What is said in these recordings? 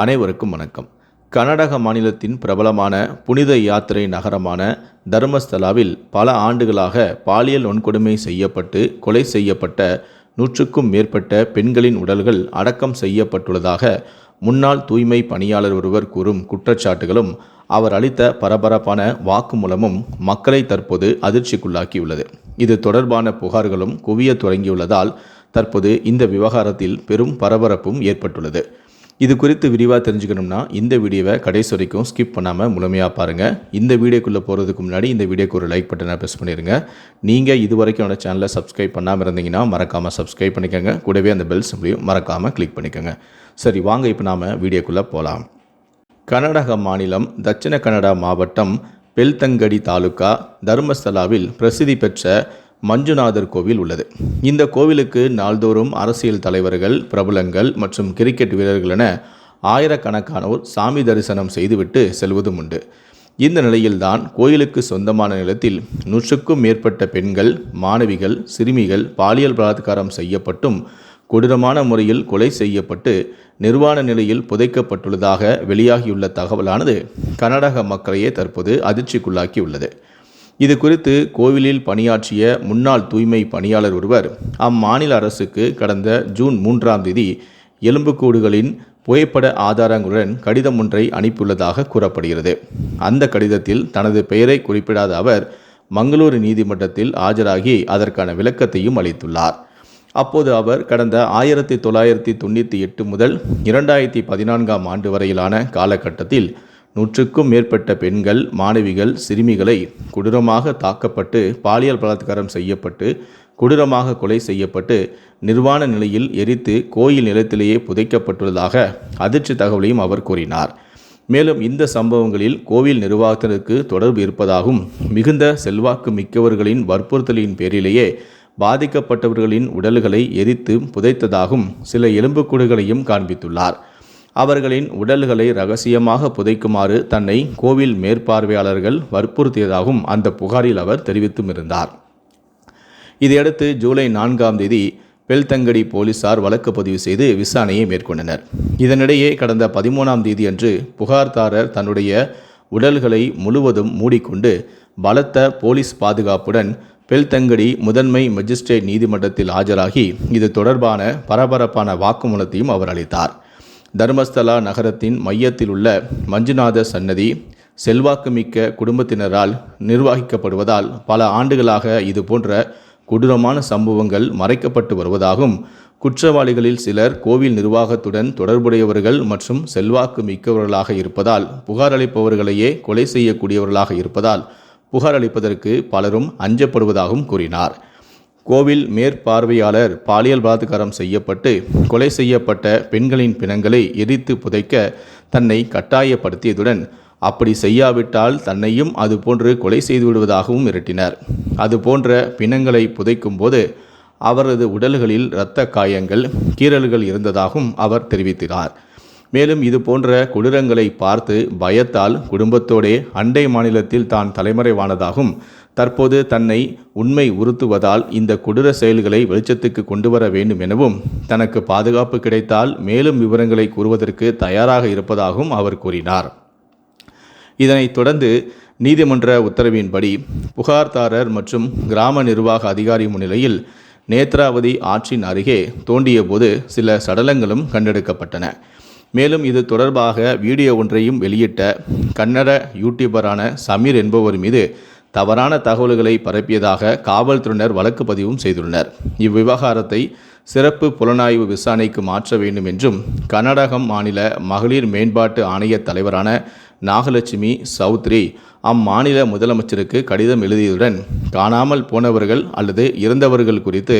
அனைவருக்கும் வணக்கம். கர்நாடக மாநிலத்தின் பிரபலமான புனித யாத்திரை நகரமான தர்மஸ்தலாவில் பல ஆண்டுகளாக பாலியல் வன்கொடுமை செய்யப்பட்டு கொலை செய்யப்பட்ட நூற்றுக்கும் மேற்பட்ட பெண்களின் உடல்கள் அடக்கம் செய்யப்பட்டுள்ளதாக முன்னாள் தூய்மை பணியாளர் ஒருவர் கூறும் குற்றச்சாட்டுகளும் அவர் அளித்த பரபரப்பான வாக்குமூலமும் மக்களை தற்போது அதிர்ச்சிக்குள்ளாக்கியுள்ளது. இது தொடர்பான புகார்களும் குவிய தொடங்கியுள்ளதால் தற்போது இந்த விவகாரத்தில் பெரும் பரபரப்பும் ஏற்பட்டுள்ளது. இது குறித்து விரிவாக தெரிஞ்சுக்கணும்னா இந்த வீடியோவை கடைசி வரைக்கும் ஸ்கிப் பண்ணாமல் முழுமையாக பாருங்கள் இந்த வீடியோக்குள்ளே போகிறதுக்கு முன்னாடி இந்த வீடியோக்கு ஒரு லைக் பட்டனை ப்ரெஸ் பண்ணிடுங்க நீங்கள் இது வரைக்கும் என்னோட சேனலை சப்ஸ்கிரைப் பண்ணாமல் இருந்தீங்கன்னா மறக்காமல் சப்ஸ்கிரைப் பண்ணிக்கோங்க. கூடவே அந்த பெல் சிம்லையும் மறக்காமல் கிளிக் பண்ணிக்கோங்க. சரி வாங்க இப்போ நாம் வீடியோக்குள்ளே போகலாம் கர்நாடக மாநிலம் தட்சிண கன்னடா மாவட்டம் பெல்தங்கடி தாலுக்கா தர்மஸ்தலாவில் பிரசித்தி பெற்ற மஞ்சுநாதர் கோவில் உள்ளது. இந்த கோவிலுக்கு நாள்தோறும் அரசியல் தலைவர்கள் பிரபலங்கள் மற்றும் கிரிக்கெட் வீரர்கள் என ஆயிரக்கணக்கானோர் சாமி தரிசனம் செய்துவிட்டு செல்வதும் உண்டு. இந்த நிலையில்தான் கோயிலுக்கு சொந்தமான நிலத்தில் நூற்றுக்கும் மேற்பட்ட பெண்கள் மாணவிகள் சிறுமிகள் பாலியல் பலாத்காரம் செய்யப்பட்டும் கொடூரமான முறையில் கொலை செய்யப்பட்டு நிர்வாண நிலையில் புதைக்கப்பட்டுள்ளதாக வெளியாகியுள்ள தகவலானது கர்நாடக மக்களையே தற்போது அதிர்ச்சிக்குள்ளாக்கியுள்ளது. இது குறித்து கோவிலில் பணியாற்றிய முன்னாள் தூய்மை பணியாளர் ஒருவர் அம்மாநில அரசுக்கு கடந்த ஜூன் மூன்றாம் தேதி எலும்புக்கூடுகளின் புகைப்பட ஆதாரங்களுடன் கடிதம் ஒன்றை அனுப்பியுள்ளதாக கூறப்படுகிறது. அந்த கடிதத்தில் தனது பெயரை குறிப்பிடாத அவர் மங்களூரு நீதிமன்றத்தில் ஆஜராகி அதற்கான விளக்கத்தையும் அளித்துள்ளார். அப்போது அவர் கடந்த ஆயிரத்தி தொள்ளாயிரத்தி தொண்ணூற்றி எட்டு முதல் இரண்டாயிரத்தி பதினான்காம் ஆண்டு வரையிலான காலகட்டத்தில் நூற்றுக்கும் மேற்பட்ட பெண்கள் மாணவிகள் சிறுமிகளை கொடூரமாக தாக்கப்பட்டு பாலியல் பலாத்காரம் செய்யப்பட்டு கொடூரமாக கொலை செய்யப்பட்டு நிர்வாண நிலையில் எரித்து கோயில் நிலத்திலேயே புதைக்கப்பட்டுள்ளதாக அதிர்ச்சி தகவலையும் அவர் கூறினார். மேலும் இந்த சம்பவங்களில் கோவில் நிர்வாகத்தினருக்கு தொடர்பு இருப்பதாகவும் மிகுந்த செல்வாக்கு மிக்கவர்களின் வற்புறுத்தலின் பேரிலேயே பாதிக்கப்பட்டவர்களின் உடல்களை எரித்து புதைத்ததாகவும் சில எலும்புக்கூடுகளையும் காண்பித்துள்ளார். அவர்களின் உடல்களை ரகசியமாக புதைக்குமாறு தன்னை கோவில் மேற்பார்வையாளர்கள் வற்புறுத்தியதாகவும் அந்த புகாரில் அவர் தெரிவித்தும் இருந்தார். இதையடுத்து ஜூலை நான்காம் தேதி பெல்தங்கடி போலீசார் வழக்கு பதிவு செய்து விசாரணையை மேற்கொண்டனர். இதனிடையே கடந்த பதிமூணாம் தேதி அன்று புகார்தாரர் தன்னுடைய உடல்களை முழுவதும் மூடிக்கொண்டு பலத்த போலீஸ் பாதுகாப்புடன் பெல்தங்கடி முதன்மை மஜிஸ்ட்ரேட் நீதிமன்றத்தில் ஆஜராகி இது தொடர்பான பரபரப்பான வாக்குமூலத்தையும் அவர் அளித்தார். தர்மஸ்தலா நகரத்தின் மையத்தில் உள்ள மஞ்சுநாத சன்னதி செல்வாக்குமிக்க குடும்பத்தினரால் நிர்வகிக்கப்படுவதால் பல ஆண்டுகளாக இது போன்ற கொடூரமான சம்பவங்கள் மறைக்கப்பட்டு வருவதாகவும் குற்றவாளிகளில் சிலர் கோவில் நிர்வாகத்துடன் தொடர்புடையவர்கள் மற்றும் செல்வாக்கு மிக்கவர்களாக இருப்பதால் புகார் அளிப்பவர்களையே கொலை செய்யக்கூடியவர்களாக இருப்பதால் புகார் அளிப்பதற்கு பலரும் அஞ்சப்படுவதாகவும் கூறினார். கோவில் மேற்பார்வையாளர் பாலியல் பலாத்காரம் செய்யப்பட்டு கொலை செய்யப்பட்ட பெண்களின் பிணங்களை எரித்து புதைக்க தன்னை கட்டாயப்படுத்தியதுடன் அப்படி செய்யாவிட்டால் தன்னையும் அதுபோன்று கொலை செய்து விடுவதாகவும் மிரட்டினர். அதுபோன்ற பிணங்களை புதைக்கும்போது அவரது உடல்களில் இரத்த காயங்கள் கீறல்கள் இருந்ததாகவும் அவர் தெரிவித்தார் மேலும் இது போன்ற கொடூரங்களை பார்த்து பயத்தால் குடும்பத்தோடே அண்டை மாநிலத்தில் தான் தலைமறைவானதாகவும் தற்போது தன்னை உண்மை உறுத்துவதால் இந்த கொடூர செயல்களை வெளிச்சத்துக்கு கொண்டு வர வேண்டும் எனவும் தனக்கு பாதுகாப்பு கிடைத்தால் மேலும் விவரங்களை கூறுவதற்கு தயாராக இருப்பதாகவும் அவர் கூறினார். இதனைத் தொடர்ந்து நீதிமன்ற உத்தரவின்படி புகார்தாரர் மற்றும் கிராம நிர்வாக அதிகாரி முன்னிலையில் நேத்ராவதி ஆற்றின் அருகே தோண்டியபோது சில சடலங்களும் கண்டெடுக்கப்பட்டன. மேலும் இது தொடர்பாக வீடியோ ஒன்றையும் வெளியிட்ட கன்னட யூடியூபரான சமீர் என்பவர் மீது தவறான தகவல்களை பரப்பியதாக காவல்துறையினர் வழக்கு பதிவும் செய்துள்ளனர். இவ்விவகாரத்தை சிறப்பு புலனாய்வு விசாரணைக்கு மாற்ற வேண்டும் என்றும் கர்நாடகம் மாநில மகளிர் மேம்பாட்டு ஆணைய தலைவரான நாகலட்சுமி சௌத்ரி அம்மாநில முதலமைச்சருக்கு கடிதம் எழுதியதுடன் காணாமல் போனவர்கள் அல்லது இறந்தவர்கள் குறித்து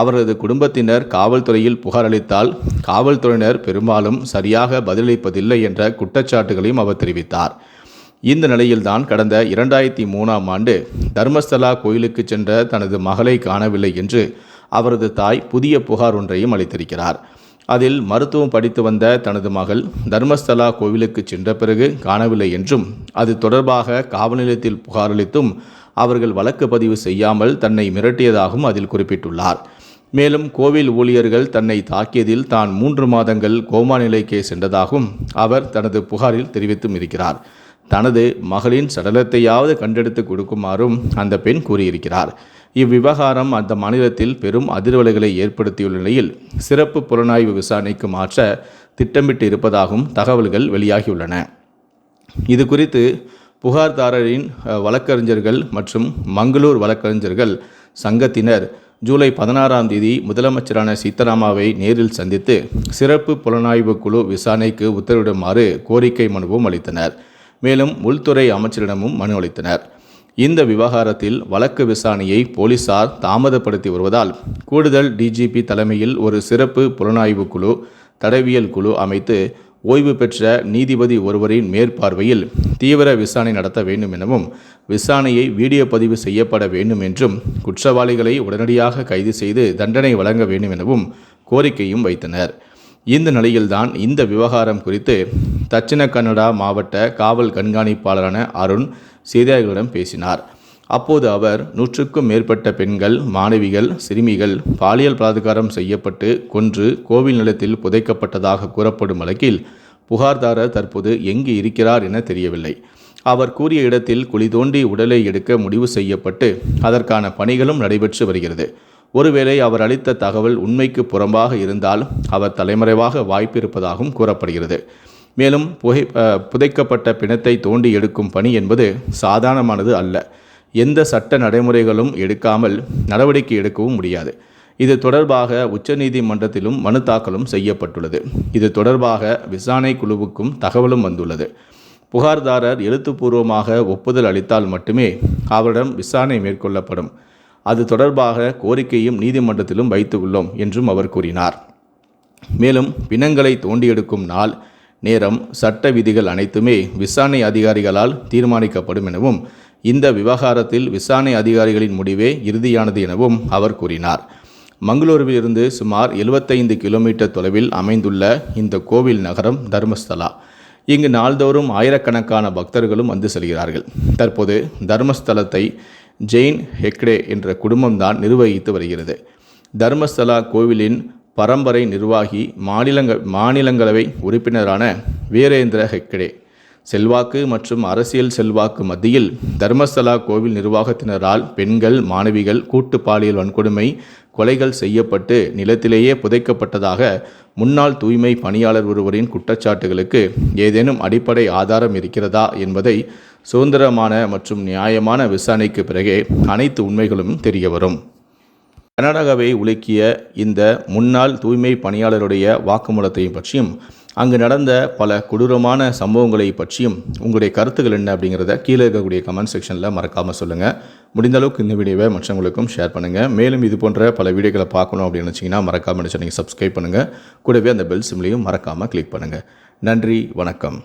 அவரது குடும்பத்தினர் காவல்துறையில் புகார் அளித்தால் காவல்துறையினர் பெரும்பாலும் சரியாக பதிலளிப்பதில்லை என்ற குற்றச்சாட்டுகளையும் அவர் தெரிவித்தார். இந்த நிலையில்தான் கடந்த இரண்டாயிரத்தி மூணாம் ஆண்டு தர்மஸ்தலா கோயிலுக்கு சென்ற தனது மகளை காணவில்லை என்று அவரது தாய் புதிய புகார் ஒன்றையும் அளித்திருக்கிறார். அதில் மருத்துவம் படித்து வந்த தனது மகள் தர்மஸ்தலா கோவிலுக்கு சென்ற பிறகு காணவில்லை என்றும் அது தொடர்பாக காவல் நிலையத்தில் புகாரளித்தும் அவர்கள் வழக்கு பதிவு செய்யாமல் தன்னை மிரட்டியதாகவும் அதில் குறிப்பிட்டுள்ளார். மேலும் கோவில் ஊழியர்கள் தன்னை தாக்கியதில் தான் மூன்று மாதங்கள் கோமா நிலைக்கே சென்றதாகவும் அவர் தனது புகாரில் தெரிவித்தும் இருக்கிறார். தனது மகளின் சடலத்தையாவது கண்டெடுத்து கொடுக்குமாறும் அந்த பெண் கூறியிருக்கிறார். இவ்விவகாரம் அந்த மாநிலத்தில் பெரும் அதிர்வலைகளை ஏற்படுத்தியுள்ள நிலையில் சிறப்பு புலனாய்வு விசாரணைக்கு மாற்ற திட்டமிட்டு இருப்பதாகவும் தகவல்கள் வெளியாகியுள்ளன. இது குறித்து புகார்தாரரின் வழக்கறிஞர்கள் மற்றும் மங்களூர் வழக்கறிஞர்கள் சங்கத்தினர் ஜூலை பதினாறாம் தேதி முதலமைச்சரான சீதாராமாவை நேரில் சந்தித்து சிறப்பு புலனாய்வு குழு விசாரணைக்கு உத்தரவிடுமாறு கோரிக்கை மனுவும் அளித்தனர். மேலும் உள்துறை அமைச்சரிடமும் மனு அளித்தனர். இந்த விவகாரத்தில் வழக்கு விசாரணையை போலீசார் தாமதப்படுத்தி வருவதால் கூடுதல் டிஜிபி தலைமையில் ஒரு சிறப்பு புலனாய்வு குழு தடவியல் குழு அமைத்து ஓய்வு பெற்ற நீதிபதி ஒருவரின் மேற்பார்வையில் தீவிர விசாரணை நடத்த வேண்டும் எனவும் விசாரணையை வீடியோ பதிவு செய்யப்பட வேண்டும் என்றும் குற்றவாளிகளை உடனடியாக கைது செய்து தண்டனை வழங்க வேண்டும் எனவும் கோரிக்கையும் வைத்தனர். இந்த நிலையில்தான் இந்த விவகாரம் குறித்து தட்சிண கன்னடா மாவட்ட காவல் கண்காணிப்பாளரான அருண் செய்தியாளர்களிடம் பேசினார். அப்போது அவர் நூற்றுக்கும் மேற்பட்ட பெண்கள் மாணவிகள் சிறுமிகள் பாலியல் பலாத்காரம் செய்யப்பட்டு கொன்று கோவில் நிலத்தில் புதைக்கப்பட்டதாக கூறப்படும் வழக்கில் புகார்தாரர் தற்போது எங்கு இருக்கிறார் என தெரியவில்லை. அவர் கூறிய இடத்தில் குழி தோண்டி உடலை எடுக்க முடிவு செய்யப்பட்டு அதற்கான பணிகளும் நடைபெற்று வருகிறது. ஒருவேளை அவர் அளித்த தகவல் உண்மைக்கு புறம்பாக இருந்தால் அவர் தலைமறைவாக வாய்ப்பு இருப்பதாகவும் கூறப்படுகிறது. மேலும் புகை புதைக்கப்பட்ட பிணத்தை தோண்டி எடுக்கும் பணி என்பது சாதாரணமானது அல்ல. எந்த சட்ட நடைமுறைகளும் எடுக்காமல் நடவடிக்கை எடுக்கவும் முடியாது. இது தொடர்பாக உச்சநீதிமன்றத்திலும் மனு தாக்கலும் செய்யப்பட்டுள்ளது. இது தொடர்பாக விசாரணை குழுவுக்கும் தகவலும் வந்துள்ளது. புகார்தாரர் எழுத்துப்பூர்வமாக ஒப்புதல் அளித்தால் மட்டுமே அவரிடம் விசாரணை மேற்கொள்ளப்படும். அது தொடர்பாக கோரிக்கையும் நீதிமன்றத்திலும் வைத்துள்ளோம் என்றும் அவர் கூறினார். மேலும் பிணங்களை தோண்டி எடுக்கும் நாள் நேரம் சட்ட விதிகள் அனைத்துமே விசாரணை அதிகாரிகளால் தீர்மானிக்கப்படும் எனவும் இந்த விவகாரத்தில் விசாரணை அதிகாரிகளின் முடிவே இறுதியானது எனவும் அவர் கூறினார். மங்களூருவில் இருந்து சுமார் 75 கிலோமீட்டர் தொலைவில் அமைந்துள்ள இந்த கோவில் நகரம் தர்மஸ்தலா. இங்கு நாள்தோறும் ஆயிரக்கணக்கான பக்தர்களும் வந்து செல்கிறார்கள். தற்போது தர்மஸ்தலத்தை ஜெயின் ஹெக்டே என்ற குடும்பம்தான் நிர்வகித்து வருகிறது. தர்மஸ்தலா கோவிலின் பரம்பரை நிர்வாகி மாநிலங்க மாநிலங்களவை உறுப்பினரான வீரேந்திர ஹெக்டே. செல்வாக்கு மற்றும் அரசியல் செல்வாக்கு மத்தியில் தர்மஸ்தலா கோவில் நிர்வாகத்தினரால் பெண்கள் மாணவிகள் கூட்டு பாலியல் வன்கொடுமை கொலைகள் செய்யப்பட்டு நிலத்திலேயே புதைக்கப்பட்டதாக முன்னாள் தூய்மை பணியாளர் ஒருவரின் குற்றச்சாட்டுகளுக்கு ஏதேனும் அடிப்படை ஆதாரம் இருக்கிறதா என்பதை சுதந்திரமான மற்றும் நியாயமான விசாரணைக்கு பிறகே அனைத்து உண்மைகளும் தெரிய வரும். கர்நாடகாவை உலுக்கிய இந்த முன்னாள் தூய்மை பணியாளருடைய வாக்குமூலத்தையும் பற்றியும் அங்கு நடந்த பல கொடூரமான சம்பவங்களை பற்றியும் உங்களுடைய கருத்துக்கள் என்ன அப்படிங்கிறத கீழே இருக்கக்கூடிய கமெண்ட் செக்ஷனில் மறக்காமல் சொல்லுங்கள் முடிந்த அளவுக்கு இந்த வீடியோவை மற்றவங்களுக்கும் ஷேர் பண்ணுங்கள் மேலும் இது போன்ற பல வீடியோக்களை பார்க்கணும் அப்படின்னு நினச்சிங்கன்னா மறக்காமல் நினச்சி நீங்கள் சப்ஸ்கிரைப் பண்ணுங்கள் கூடவே அந்த பெல் சிம்லையும் மறக்காமல் கிளிக் பண்ணுங்கள் நன்றி வணக்கம்.